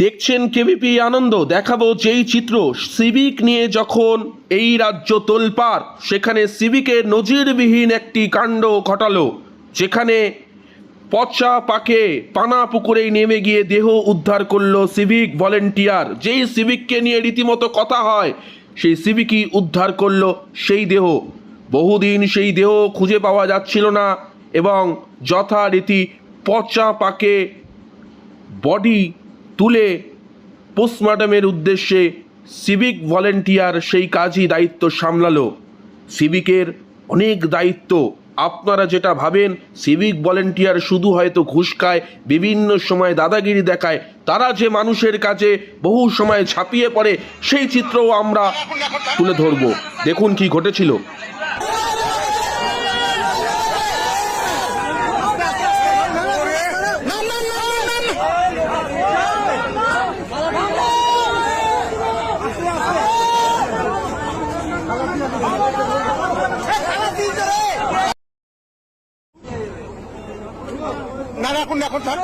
দেখছেন কেবিপি আনন্দ, দেখাবো যেই চিত্র। সিভিক নিয়ে যখন এই রাজ্য তোলপার সেখানে সিভিকের নজিরবিহীন একটি কাণ্ড ঘটালো, যেখানে পচা পাকে পানা পুকুরেই নেমে গিয়ে দেহ উদ্ধার করল সিভিক ভলেন্টিয়ার। যেই সিভিককে নিয়ে রীতিমতো কথা হয়, সেই সিভিকই উদ্ধার করল সেই দেহ। বহুদিন সেই দেহ খুঁজে পাওয়া যাচ্ছিল না এবং যথারীতি পচা পাকে বডি তুলে পোস্টমর্টমের উদ্দেশ্যে সিভিক ভলেন্টিয়ার সেই কাজই দায়িত্ব সামলালো। সিভিকের অনেক দায়িত্ব। আপনারা যেটা ভাবেন সিভিক ভলেন্টিয়ার শুধু হয়তো ঘুষ খায়, বিভিন্ন সময় দাদাগিরি দেখায়, তারা যে মানুষের কাছে বহু সময় ছাপিয়ে পড়ে, সেই চিত্রও আমরা তুলে ধরব। দেখুন কি ঘটেছিল। এখন এখন স্যার।